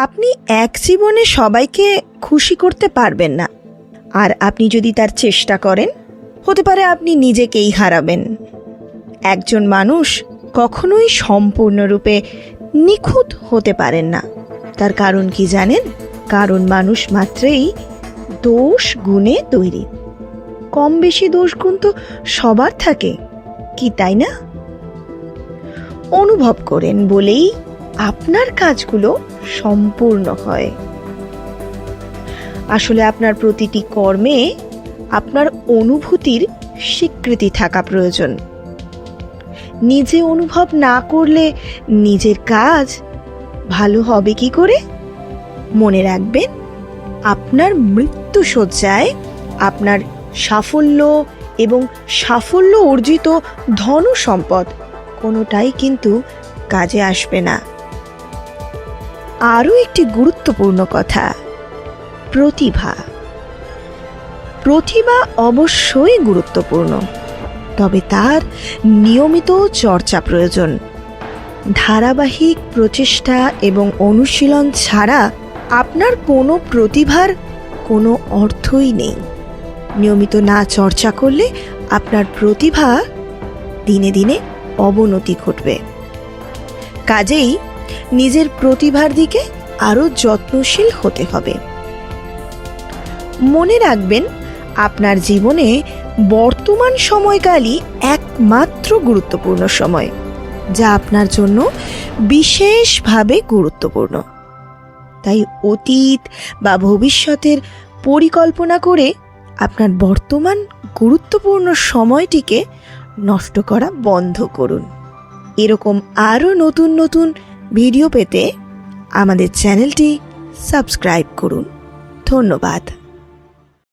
আপনি এক জীবনে সবাইকে খুশি করতে পারবেন না। আর আপনি যদি তার চেষ্টা করেন, হতে পারে আপনি নিজেকেই হারাবেন। একজন মানুষ কখনোই সম্পূর্ণরূপে নিখুঁত হতে পারেন না। তার কারণ কি জানেন? কারণ মানুষ মাত্রেই দোষ গুণে তৈরি। কম বেশি দোষ গুণ তো সবার থাকে, কি তাই না? অনুভব করেন বলেই আপনার কাজগুলো সম্পূর্ণ হয়। আসলে আপনার প্রতিটি কর্মে আপনার অনুভূতির স্বীকৃতি থাকা প্রয়োজন। নিজে অনুভব না করলে নিজের কাজ ভালো হবে কি করে? মনে রাখবেন, আপনার মৃত্যু সজ্জায় আপনার সাফল্য এবং সাফল্য অর্জিত ধন সম্পদ কোনোটাই কিন্তু কাজে আসবে না। আরও একটি গুরুত্বপূর্ণ কথা, প্রতিভা। প্রতিভা অবশ্যই গুরুত্বপূর্ণ, তবে তার নিয়মিত চর্চা প্রয়োজন। ধারাবাহিক প্রচেষ্টা এবং অনুশীলন ছাড়া আপনার কোনো প্রতিভার কোনো অর্থই নেই। নিয়মিত না চর্চা করলে আপনার প্রতিভা দিনে দিনে অবনতি ঘটবে। কাজেই নিজের প্রতিভার দিকে আরও যত্নশীল হতে হবে। মনে রাখবেন, আপনার জীবনে বর্তমান সময়কালই একমাত্র গুরুত্বপূর্ণ সময়, যা আপনার জন্য বিশেষভাবে গুরুত্বপূর্ণ। তাই অতীত বা ভবিষ্যতের পরিকল্পনা করে আপনার বর্তমান গুরুত্বপূর্ণ সময়টিকে নষ্ট করা বন্ধ করুন। এরকম আরও নতুন নতুন ভিডিও পেতে আমাদের চ্যানেলটি সাবস্ক্রাইব করুন। ধন্যবাদ।